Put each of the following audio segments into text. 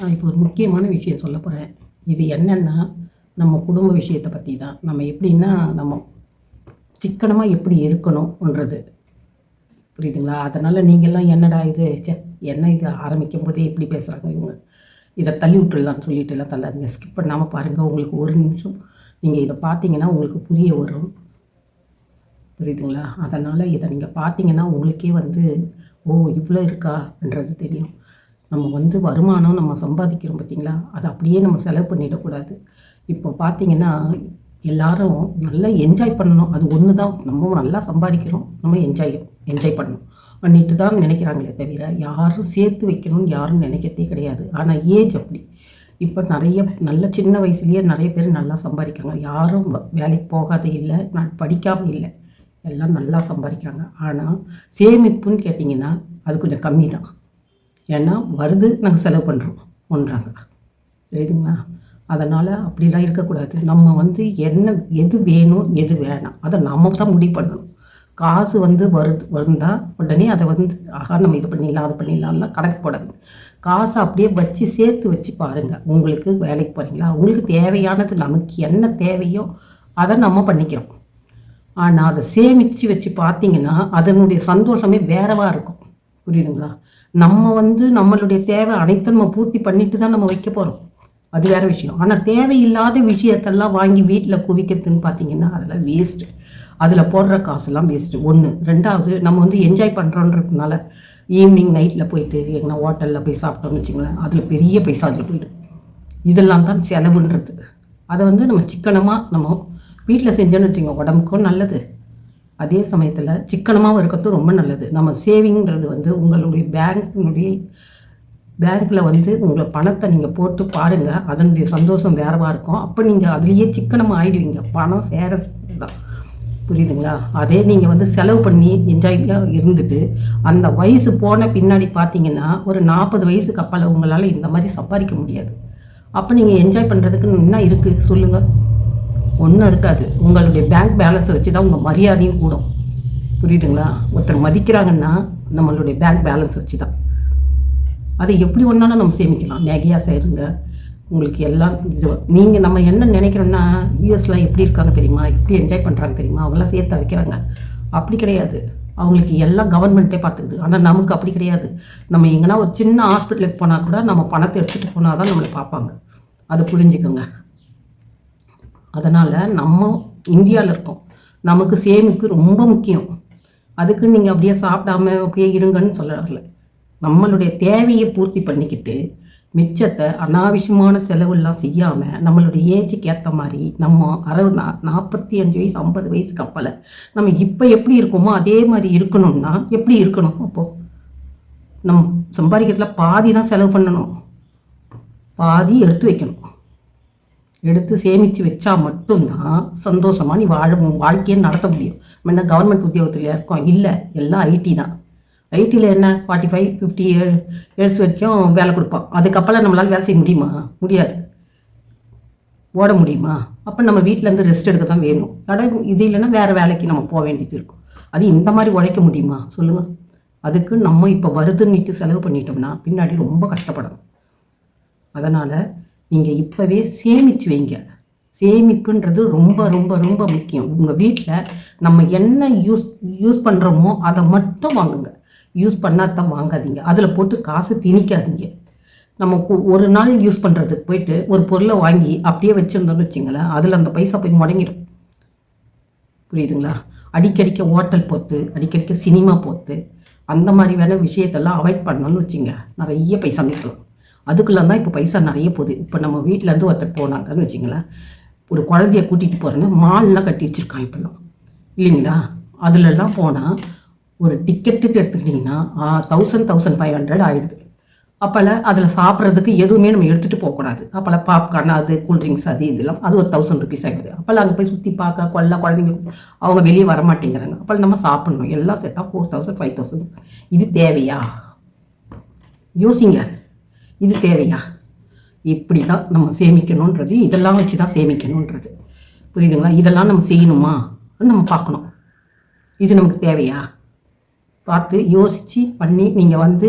நான் இப்போ ஒரு முக்கியமான விஷயம் சொல்ல போகிறேன் இது என்னென்னா நம்ம குடும்ப விஷயத்தை பற்றி தான் நம்ம எப்படின்னா நம்ம சிக்கனமாக எப்படி இருக்கணும்ன்றது. புரியுதுங்களா? அதனால் நீங்கள்லாம் என்னடா இது? சே என்ன இது? ஆரம்பிக்கும் போதே எப்படி பேசுகிறாங்க இவங்க. இதை தள்ளி விட்டுடலாம்னு சொல்லிட்டு எல்லாம் தள்ளாதீங்க. ஸ்கிப் பண்ணாமல் பாருங்கள் உங்களுக்கு ஒரு நிமிஷம். நீங்கள் இதை பார்த்தீங்கன்னா உங்களுக்கு புரிய வரும். புரியுதுங்களா? அதனால் இதை நீங்கள் பார்த்தீங்கன்னா உங்களுக்கே வந்து ஓ இவ்வளோ இருக்கான்றது தெரியும். நம்ம வந்து வருமானம் நம்ம சம்பாதிக்கிறோம் பார்த்தீங்களா? அதை அப்படியே நம்ம செலவு பண்ணிடக்கூடாது. இப்போ பார்த்தீங்கன்னா எல்லாரும் நல்லா என்ஜாய் பண்ணணும். அது ஒன்று தான் நம்ம நல்லா சம்பாதிக்கிறோம். நம்ம என்ஜாய் என்ஜாய் பண்ணணும். பண்ணிட்டு தான் நினைக்கிறாங்களே தவிர யாரும் சேர்த்து வைக்கணும்னு யாரும் நினைக்கிறதே கிடையாது. ஆனால் ஏஜ் அப்படி. இப்போ நிறைய நல்ல சின்ன வயசுலேயே நிறைய பேர் நல்லா சம்பாதிக்காங்க யாரும் வ- வேலைக்கு போகாத இல்லை. நான் படிக்காமல் இல்லை. எல்லாம் நல்லா சம்பாதிக்கிறாங்க. ஆனால் சேமிப்புன்னு கேட்டிங்கன்னா அது கொஞ்சம் கம்மி தான் ஏன்னா வருது நாங்கள் செலவு பண்ணுறோம் ஒன்றாங்க தெரியுதுங்களா அதனால் அப்படிலாம் இருக்கக்கூடாது. நம்ம வந்து என்ன எது வேணும் எது வேணாம். அதை நம்ம தான் முடிவு பண்ணணும். காசு வந்து வருது வந்தால் உடனே அதை வந்து ஆகா நம்ம இது பண்ணிடலாம் அது பண்ணிடலாம்லாம் கணக்கு போடாது காசை அப்படியே வச்சு சேர்த்து வச்சு பாருங்கள் உங்களுக்கு வேலைக்கு போகிறீங்களா உங்களுக்கு தேவையானது நமக்கு என்ன தேவையோ அதை நம்ம பண்ணிக்கிறோம். ஆனால் அதை சேமித்து வச்சு பார்த்தீங்கன்னா அதனுடைய சந்தோஷமே வேறவா இருக்கும். புரியுதுங்களா? நம்ம வந்து நம்மளுடைய தேவை அனைத்தும் நம்ம பூர்த்தி பண்ணிட்டு தான் நம்ம வைக்க போகிறோம் அது வேற விஷயம். ஆனால் தேவையில்லாத விஷயத்தெல்லாம் வாங்கி வீட்டில் குவிக்கிறதுன்னு பார்த்தீங்கன்னா அதெல்லாம் வேஸ்ட்டு அதில் போடுற காசுலாம் வேஸ்ட்டு ஒன்று ரெண்டாவது நம்ம வந்து என்ஜாய் பண்ணுறோன்றதுனால ஈவினிங் நைட்டில் போயிட்டு எங்கன்னா ஹோட்டலில் போய் சாப்பிட்டோம்னு வச்சுங்களேன் அதில் பெரிய பைசா அதில் போயிடும். இதெல்லாம் தான் செலவுன்றது. அதை வந்து நம்ம சிக்கனமாக நம்ம வீட்டில் செஞ்சோன்னு வச்சுங்க உடம்புக்கும் நல்லது. அதே சமயத்தில் சிக்கனமாகவும் இருக்கிறதும் ரொம்ப நல்லது. நம்ம சேவிங்கிறது வந்து உங்களுடைய பேங்க்கினுடைய பேங்க்கில் வந்து உங்களை பணத்தை நீங்கள் போட்டு பாருங்கள் அதனுடைய சந்தோஷம் வேறவாக இருக்கும். அப்போ நீங்கள் அதுலேயே சிக்கனமாக ஆயிடுவீங்க. பணம் சேர சேர தான். புரியுதுங்களா? அதே நீங்கள் வந்து செலவு பண்ணி என்ஜாயாக இருந்துட்டு அந்த வயசு போன பின்னாடி பார்த்தீங்கன்னா ஒரு நாற்பது வயசுக்கு அப்பால் உங்களால் இந்த மாதிரி சம்பாதிக்க முடியாது. அப்போ நீங்கள் என்ஜாய் பண்ணுறதுக்கு என்ன இருக்குது சொல்லுங்கள் ஒன்றும் இருக்காது. உங்களுடைய பேங்க் பேலன்ஸை வச்சு தான் உங்கள் மரியாதையும் கூடும். புரியுதுங்களா? ஒருத்தர் மதிக்கிறாங்கன்னா நம்மளுடைய பேங்க் பேலன்ஸ் வச்சு தான் அதை எப்படி ஒன்றாலும் நம்ம சேமிக்கலாம். நகையாக சேருங்க. உங்களுக்கு எல்லாம் இது நீங்கள் நம்ம என்ன நினைக்கிறோன்னா யூஎஸ்லாம் எப்படி இருக்காங்க தெரியுமா? எப்படி என்ஜாய் பண்ணுறாங்க தெரியுமா? அவங்களாம் சேர்த்து வைக்கிறாங்க. அப்படி கிடையாது. அவங்களுக்கு எல்லாம் கவர்மெண்ட்டே பார்த்துக்குது. ஆனால் நமக்கு அப்படி கிடையாது. நம்ம எங்கன்னா ஒரு சின்ன ஹாஸ்பிட்டலுக்கு போனால் கூட நம்ம பணத்தை எடுத்துகிட்டு போனால் தான் நம்மளை பார்ப்பாங்க. அதை புரிஞ்சுக்கோங்க. அதனால் நம்ம இந்தியாவில் இருக்கோம். நமக்கு சேமிப்பு ரொம்ப முக்கியம். அதுக்கு நீங்கள் அப்படியே சாப்பிடாம அப்படியே இருங்கன்னு சொல்ல வரல நம்மளுடைய தேவையை பூர்த்தி பண்ணிக்கிட்டு மிச்சத்தை அனாவசியமான செலவெல்லாம் செய்யாமல் நம்மளுடைய ஏஜுக்கு ஏற்ற மாதிரி நம்ம அறுபது நா நாற்பத்தி அஞ்சு வயசு ஐம்பது வயசுக்கு கப்பலை நம்ம இப்போ எப்படி இருக்கோமோ அதே மாதிரி இருக்கணும்னா எப்படி இருக்கணும் அப்போது நம் சம்பாதிக்கிறதுல பாதி தான் செலவு பண்ணணும். பாதி எடுத்து வைக்கணும். எடுத்து சேமித்து வச்சா மட்டும்தான் சந்தோஷமாக நீ வாழ வாழ்க்கையை நடத்த முடியும். நம்ம என்ன கவர்மெண்ட் உத்தியோகத்தில் இருக்கோம்? இல்லை. எல்லாம் ஐடி தான். ஐடியில் என்ன? ஃபார்ட்டி ஃபைவ் ஃபிஃப்டி இயர்ஸ் வரைக்கும் வேலை கொடுப்பான். அதுக்கப்புறம் நம்மளால் வேலை செய்ய முடியுமா? முடியாது. ஓட முடியுமா? அப்போ நம்ம வீட்டிலேருந்து ரெஸ்ட் எடுக்க தான் வேணும். கடை இது இல்லைன்னா வேறு வேலைக்கு நம்ம போக வேண்டியது இருக்கும். அது இந்த மாதிரி உழைக்க முடியுமா? சொல்லுங்கள் அதுக்கு நம்ம இப்போ வருதுன்னுட்டு செலவு பண்ணிட்டோம்னா பின்னாடி ரொம்ப கஷ்டப்படணும். அதனால் நீங்கள் இப்போவே சேமித்து வைங்க. சேமிப்புன்றது ரொம்ப ரொம்ப ரொம்ப முக்கியம். உங்கள் வீட்டில் நம்ம என்ன யூஸ் யூஸ் பண்ணுறோமோ அதை மட்டும் வாங்குங்க. யூஸ் பண்ணாதான் வாங்காதீங்க. அதில் போட்டு காசு திணிக்காதீங்க. நம்ம ஒரு நாள் யூஸ் பண்ணுறதுக்கு போயிட்டு ஒரு பொருளை வாங்கி அப்படியே வச்சுருந்தோம்னு வச்சுங்களேன் அதில் அந்த பைசா போய் முடங்கிடும். புரியுதுங்களா? அடிக்கடிக்க ஹோட்டல் போத்து அடிக்கடிக்க சினிமா போத்து அந்த மாதிரியான விஷயத்தெல்லாம் அவாய்ட் பண்ணோன்னு வச்சுங்க. நிறைய பைசா நிற்கலாம் அதுக்குள்ள தான் இப்போ பைசா நிறைய போகுது. இப்போ நம்ம வீட்டிலேருந்து ஒருத்தர் போனாங்கன்னு வச்சிங்களேன் ஒரு குழந்தைய கூட்டிகிட்டு போகிறேன்னு மால்லாம் கட்டி வச்சுருக்கான் இப்போல்லாம். இல்லைங்களா? அதுலலாம் போனால் ஒரு டிக்கெட்டு எடுத்துக்கிட்டிங்கன்னா தௌசண்ட் தௌசண்ட் ஃபைவ் ஹண்ட்ரட் ஆகிடுது அப்போல்லாம் அதில் சாப்பிட்றதுக்கு எதுவுமே நம்ம எடுத்துகிட்டு போகக்கூடாது அப்போல்லாம் பாப்கார்ன் அது கூல்ட்ரிங்க்ஸ் அது இதெல்லாம் அது ஒரு தௌசண்ட் ருபீஸ் ஆகிடுது அப்போல்லாம் அங்கே போய் சுற்றி பார்க்க கொள்ள குழந்தைங்களுக்கு அவங்க வெளியே வர மாட்டேங்கிறாங்க. அப்போ நம்ம சாப்பிட்ணும். எல்லாம் சேர்த்தா ஃபோர் தௌசண்ட் ஃபைவ் தௌசண்ட் இது தேவையா? யோசிங்க. இது தேவையா? இப்படி தான் நம்ம சேமிக்கணுன்றது இதெல்லாம் வச்சு தான் சேமிக்கணுன்றது புரியுதுங்களா? இதெல்லாம் நம்ம செய்யணுமா? நம்ம பார்க்கணும். இது நமக்கு தேவையா? பார்த்து யோசித்து பண்ணி நீங்கள் வந்து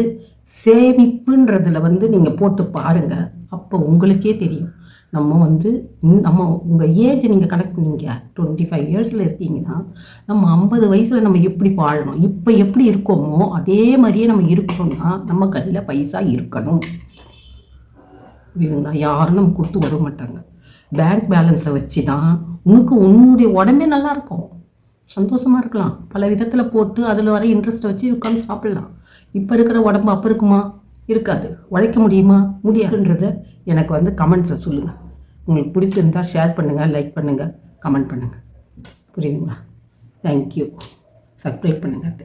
சேமிப்புன்றதில் வந்து நீங்கள் போட்டு பாருங்கள் அப்போ உங்களுக்கே தெரியும். நம்ம வந்து நம்ம உங்கள் ஏஜ் நீங்கள் கணக்கு பண்ணீங்க. டுவெண்ட்டி ஃபைவ் இயர்ஸில் இருக்கீங்கன்னா நம்ம ஐம்பது வயசில் நம்ம எப்படி வாழணும்? இப்போ எப்படி இருக்கோமோ அதே மாதிரியே நம்ம இருக்கணும்னா நம்ம கையில் பைசா இருக்கணும். புரியுதுங்களா? யாரும் நம்ம கொடுத்து உதவ மாட்டாங்க. பேங்க் பேலன்ஸை வச்சு தான் உனக்கு உன்னுடைய உடம்பே நல்லா இருக்கும் சந்தோஷமாக இருக்கலாம். பல விதத்தில் போட்டு அதில் வர இன்ட்ரெஸ்ட்டை வச்சு உட்காந்து சாப்பிடலாம். இப்போ இருக்கிற உடம்பு அப்போ இருக்குமா? இருக்காது. உழைக்க முடியுமா? முடியாதுன்றத எனக்கு வந்து கமெண்ட்ஸை சொல்லுங்கள் உங்களுக்கு பிடிச்சிருந்தா ஷேர் பண்ணுங்கள் லைக் பண்ணுங்கள் கமெண்ட் பண்ணுங்கள் புரியுதுங்களா? தேங்க்யூ சப்ஸ்கிரைப் பண்ணுங்கள்